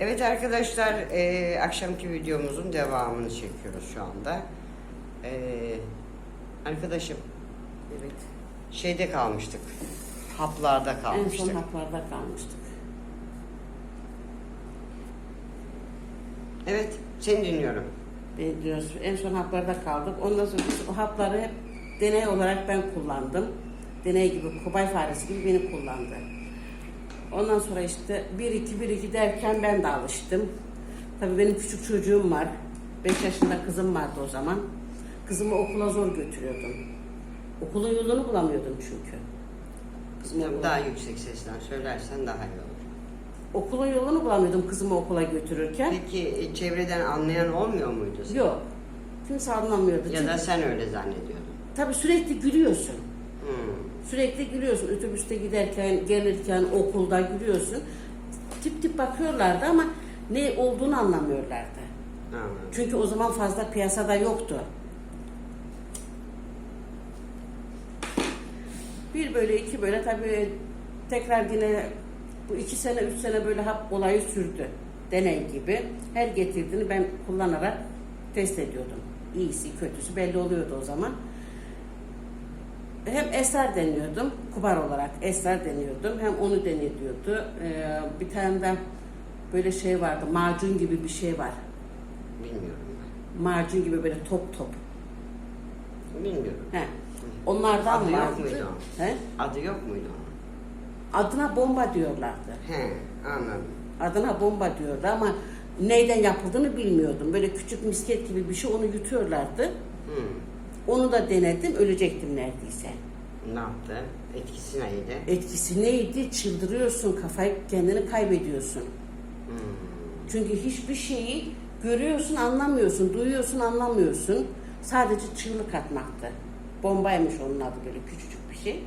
Evet arkadaşlar, e, akşamki videomuzun devamını çekiyoruz şu anda. E, arkadaşım, Evet. şeyde kalmıştık, haplarda En kalmıştık. son haplarda kalmıştık. Evet, seni dinliyorum. Diyoruz, en son haplarda kaldık. Ondan sonra biz o hapları hep deney olarak ben kullandım. Deney gibi, kobay faresi gibi beni kullandı. Ondan sonra işte 1-2 1-2 derken ben de alıştım. Tabii benim küçük çocuğum var. 5 yaşında kızım vardı o zaman. Kızımı okula zor götürüyordum. Okulun yolunu bulamıyordum çünkü. Tabii okula- Daha yüksek sesle söylersen daha iyi olur. Okulun yolunu bulamıyordum kızımı okula götürürken. Peki e, çevreden anlayan olmuyor muydu? Yok. Kimse anlamıyordu. Ya Çünkü da sen öyle zannediyordun. tabii sürekli gülüyorsun. Sürekli gülüyorsun. Otobüste giderken, gelirken, okulda gülüyorsun. Tip tip bakıyorlardı ama ne olduğunu anlamıyorlardı. Anladım. Çünkü o zaman fazla piyasada yoktu. Bir böyle iki böyle tabii tekrar yine bu iki sene üç sene böyle hap olayı sürdü. Deney gibi. Her getirdiğini ben kullanarak test ediyordum. İyisi kötüsü belli oluyordu o zaman. Hem esrar deniyordum, kubar olarak esrar deniyordum. Hem onu denediyordu. Ee, bir tane de böyle şey vardı, macun gibi bir şey var. Bilmiyorum Macun gibi böyle top top. Bilmiyorum. He. Onlardan Adı yok muydu He? Adı yok muydu? Adına bomba diyorlardı. He, anladım. Adına bomba diyordu ama neyden yapıldığını bilmiyordum. Böyle küçük misket gibi bir şey onu yutuyorlardı. Hmm. Onu da denedim, ölecektim neredeyse. Ne yaptı? Etkisi neydi? Etkisi neydi? Çıldırıyorsun, kafayı kendini kaybediyorsun. Hmm. Çünkü hiçbir şeyi görüyorsun, anlamıyorsun, duyuyorsun, anlamıyorsun. Sadece çığlık atmaktı. Bombaymış onun adı böyle küçücük bir şey.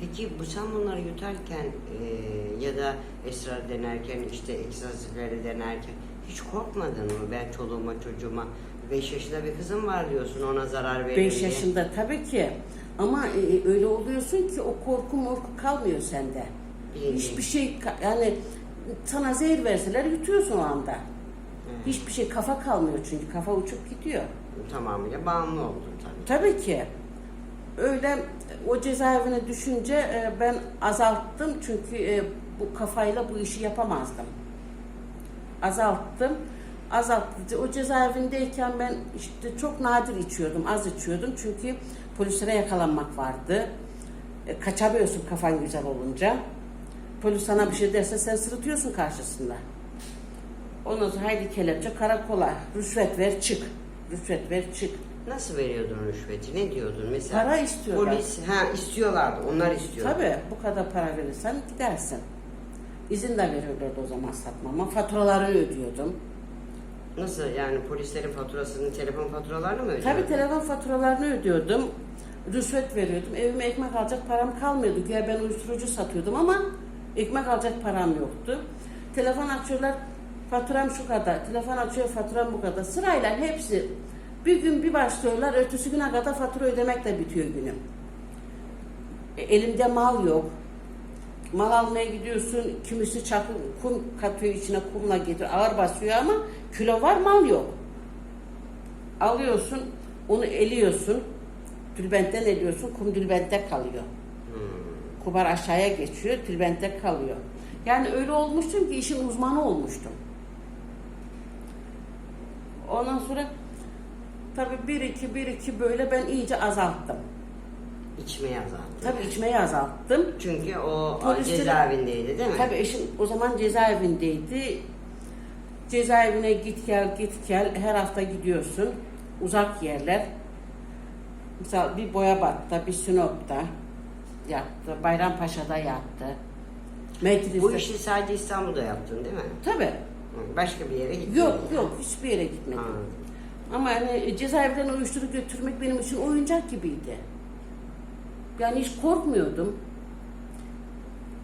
Peki bu sen bunları yutarken e, ya da esrar denerken işte egzazifleri denerken hiç korkmadın mı? Ben çoluğuma çocuğuma 5 yaşında bir kızım var diyorsun ona zarar verir 5 diye. yaşında tabii ki. Ama e, öyle oluyorsun ki o korku morku kalmıyor sende. Bildiğin. Hiçbir şey ka- yani sana zehir verseler yutuyorsun o anda. Evet. Hiçbir şey kafa kalmıyor çünkü kafa uçup gidiyor. Tamamıyla bağımlı oldun tabii. Tabii ki. Öyle o cezaevine düşünce e, ben azalttım çünkü e, bu kafayla bu işi yapamazdım. Azalttım. Azalttı. O cezaevindeyken ben işte çok nadir içiyordum, az içiyordum çünkü polislere yakalanmak vardı. E, Kaçamıyorsun kafan güzel olunca. Polis sana bir şey derse sen sırıtıyorsun karşısında. Ondan sonra haydi kelepçe karakola, rüşvet ver çık. Rüşvet ver çık. Nasıl veriyordun rüşveti? Ne diyordun mesela? Para istiyorlar. Polis, ha istiyorlardı. Onlar istiyorlar. Tabii bu kadar para verirsen gidersin. İzin de veriyorlardı o zaman satmama. Faturaları ödüyordum. Nasıl yani polislerin faturasını, telefon faturalarını mı ödüyordun? Tabii telefon faturalarını ödüyordum. Rüşvet veriyordum. Evime ekmek alacak param kalmıyordu. Güya ben uyuşturucu satıyordum ama ekmek alacak param yoktu. Telefon açıyorlar, faturam şu kadar. Telefon açıyor, faturam bu kadar. Sırayla hepsi bir gün bir başlıyorlar, ötesi güne kadar fatura ödemekle bitiyor günüm. E, elimde mal yok. Mal almaya gidiyorsun, kimisi çakıl, kum katıyor içine kumla getiriyor, ağır basıyor ama kilo var, mal yok. Alıyorsun, onu eliyorsun, tülbentten eliyorsun, kum tülbentte kalıyor. Hmm. Kubar aşağıya geçiyor, tülbentte kalıyor. Yani öyle olmuştum ki işin uzmanı olmuştum. Ondan sonra tabii bir iki bir iki böyle ben iyice azalttım. İçmeyi azalttı. Tabii içmeyi azalttım. Çünkü o Polislerin- cezaevindeydi değil mi? Tabii eşim o zaman cezaevindeydi. Cezaevine git gel git gel her hafta gidiyorsun. Uzak yerler. Mesela bir Boyabat'ta, bir Sinop'ta yattı. Bayrampaşa'da yattı. Medris'te. Bu işi sadece İstanbul'da yaptın değil mi? Tabii. Hı, Başka bir yere gitmedin. Yok yok hiçbir yere gitmedim. Anladım. Ama hani cezaevinden uyuşturucu götürmek benim için oyuncak gibiydi. Yani hiç korkmuyordum.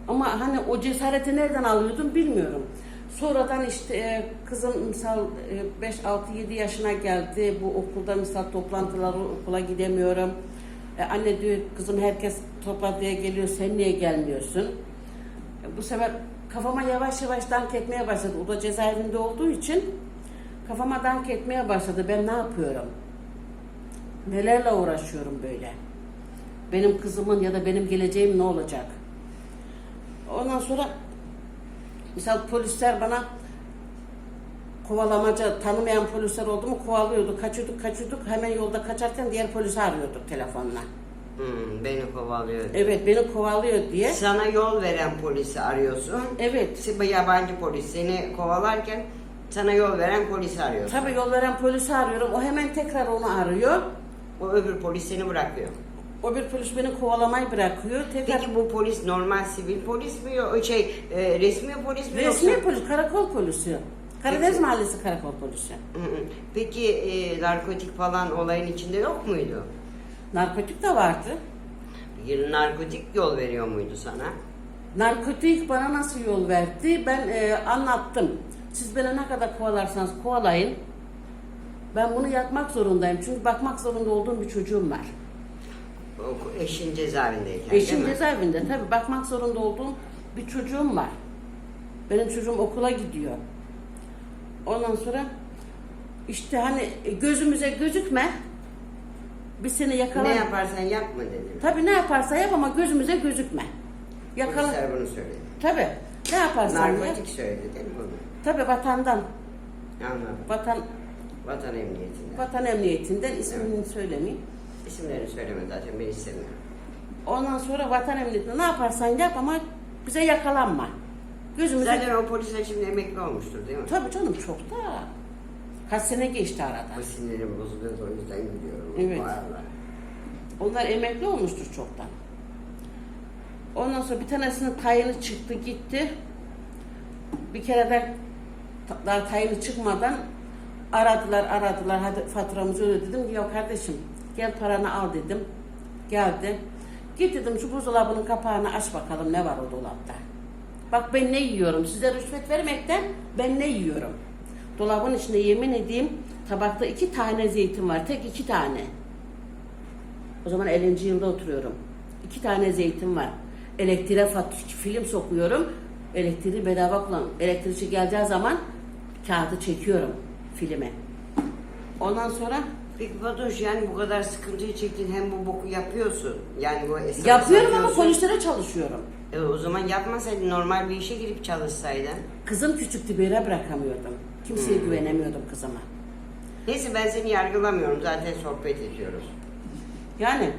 Ama hani o cesareti nereden alıyordum bilmiyorum. Sonradan işte e, kızım misal 5, 6, 7 yaşına geldi. Bu okulda misal toplantıları okula gidemiyorum. E, anne diyor kızım herkes toplantıya geliyor sen niye gelmiyorsun? E, bu sefer kafama yavaş yavaş dank etmeye başladı. O da cezaevinde olduğu için kafama dank etmeye başladı. Ben ne yapıyorum? Nelerle uğraşıyorum böyle? Benim kızımın ya da benim geleceğim ne olacak? Ondan sonra misal polisler bana kovalamaca tanımayan polisler oldu mu kovalıyordu. Kaçıyorduk kaçıyorduk hemen yolda kaçarken diğer polisi arıyorduk telefonla. Hmm, beni kovalıyor. Evet beni kovalıyor diye. Sana yol veren polisi arıyorsun. Evet. Bu yabancı polis seni kovalarken sana yol veren polisi arıyorsun. Tabii yol veren polisi arıyorum. O hemen tekrar onu arıyor. O öbür polis seni bırakıyor. O bir polis beni kovalamayı bırakıyor. Tekrar Peki bu polis normal sivil polis mi yok şey e, resmi polis mi resmi yoksa? polis, karakol polisi. Karadeniz Peki. Mahallesi karakol polisi. Hı hı. Peki e, narkotik falan olayın içinde yok muydu? Narkotik de vardı. Bir narkotik yol veriyor muydu sana? Narkotik bana nasıl yol verdi? Ben e, anlattım. Siz beni ne kadar kovalarsanız kovalayın. Ben bunu yapmak zorundayım. Çünkü bakmak zorunda olduğum bir çocuğum var. Eşin cezaevindeyken değil Eşim mi? cezaevinde tabii bakmak zorunda olduğum bir çocuğum var. Benim çocuğum okula gidiyor. Ondan sonra işte hani gözümüze gözükme. Biz seni yakala. Ne yaparsan yapma dedim. Tabii ne yaparsa yap ama gözümüze gözükme. Yakala. Polisler bunu söyledi. Tabii. Ne yaparsan yap. Narkotik söyledi değil mi bunu? Tabii vatandan. Anladım. Vatan Vatan emniyetinden. vatan emniyetinden ismini söylemeyeyim. İsimlerini söyleme zaten ben istemiyorum. Ondan sonra vatan emniyetinde ne yaparsan yap ama bize yakalanma. Gözümüze Zaten o polisler şimdi emekli olmuştur değil mi? Tabii canım çok da. Kaç sene geçti arada. Bu sinirim bozuluyordu o yüzden gidiyorum. Evet. Onlar emekli olmuştur çoktan. Ondan sonra bir tanesinin tayini çıktı gitti. Bir kere de daha tayini çıkmadan aradılar aradılar hadi faturamızı öde dedim ki yok kardeşim gel paranı al dedim. Geldi. Git dedim şu buzdolabının kapağını aç bakalım ne var o dolapta. Bak ben ne yiyorum size rüşvet vermekten ben ne yiyorum. Dolabın içinde yemin edeyim tabakta iki tane zeytin var tek iki tane. O zaman 50. yılda oturuyorum. İki tane zeytin var. Elektriğe film sokuyorum. Elektriği bedava kullan. Elektrikçi geleceği zaman kağıdı çekiyorum filme. Ondan sonra Peki Fatoş yani bu kadar sıkıntıyı çektin hem bu boku yapıyorsun. Yani bu esnafı yapıyorum ama satıyorsun. polislere çalışıyorum. E, o zaman yapmasaydın normal bir işe girip çalışsaydın. Kızım küçüktü bir yere bırakamıyordum. Kimseye Hmm. güvenemiyordum kızıma. Neyse ben seni yargılamıyorum zaten sohbet ediyoruz. Yani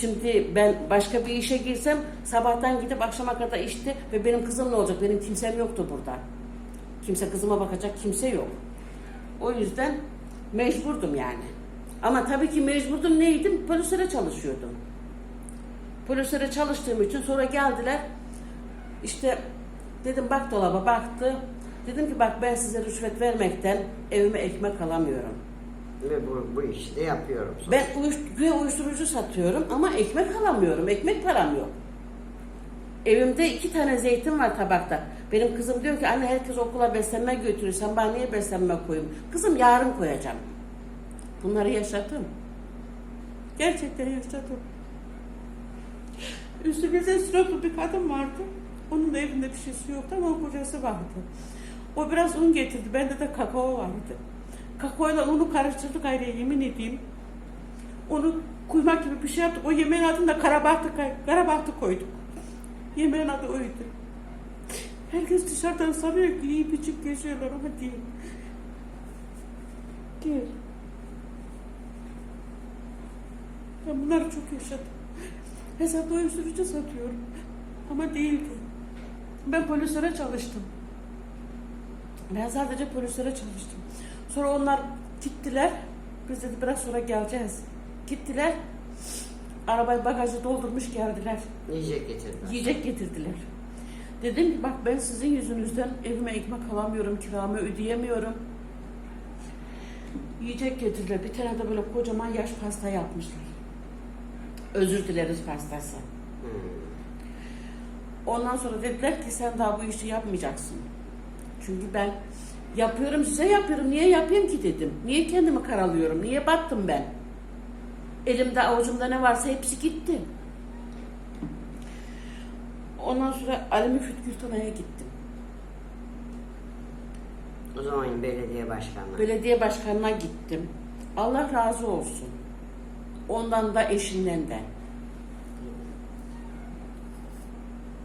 şimdi ben başka bir işe girsem sabahtan gidip akşama kadar işte ve benim kızım ne olacak? Benim kimsem yoktu burada. Kimse kızıma bakacak kimse yok. O yüzden mecburdum yani. Ama tabii ki mecburdum neydim? Polislere çalışıyordum. Polislere çalıştığım için sonra geldiler. İşte dedim bak dolaba baktı. Dedim ki bak ben size rüşvet vermekten evime ekmek alamıyorum. Ve bu, bu işi de yapıyorum. Ben uyuş- güya uyuşturucu satıyorum ama ekmek alamıyorum. Ekmek param yok. Evimde iki tane zeytin var tabakta. Benim kızım diyor ki anne herkes okula beslenme götürüyor. Sen bana niye beslenme koyayım? Kızım yarın koyacağım. Bunları yaşadım. Gerçekten yaşadım. Üstümüzde suratlı bir kadın vardı. Onun da evinde bir şeysi yoktu ama kocası vardı. O biraz un getirdi. Bende de kakao vardı. Kakaoyla unu karıştırdık ayrı yemin edeyim. Onu kuymak gibi bir şey yaptık. O yemeğin adını da karabahtı, karabahtı koyduk. Yemeğin adı oydu. Herkes dışarıdan sanıyor ki iyi biçim geziyorlar ama değil. Gel. Ben bunları çok yaşadım. Hesapta uyuşturucu satıyorum. Ama değildi. Ben polislere çalıştım. Ben sadece polislere çalıştım. Sonra onlar gittiler. Biz dedi biraz sonra geleceğiz. Gittiler. Arabayı bagajı doldurmuş geldiler. Yiyecek getirdiler. Yiyecek getirdiler. Dedim ki bak ben sizin yüzünüzden evime ekmek alamıyorum, kiramı ödeyemiyorum. Yiyecek getirdiler. Bir tane de böyle kocaman yaş pasta yapmışlar. Özür dileriz pastası. Hmm. Ondan sonra dediler ki sen daha bu işi yapmayacaksın. Çünkü ben yapıyorum size yapıyorum. Niye yapayım ki dedim. Niye kendimi karalıyorum? Niye battım ben? Elimde avucumda ne varsa hepsi gitti. Ondan sonra Ali Müfit Gültanay'a gittim. O zaman belediye başkanı. Belediye başkanına gittim. Allah razı olsun. Ondan da eşinden de.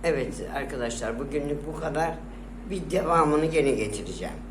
Evet arkadaşlar bugünlük bu kadar. Bir devamını gene getireceğim.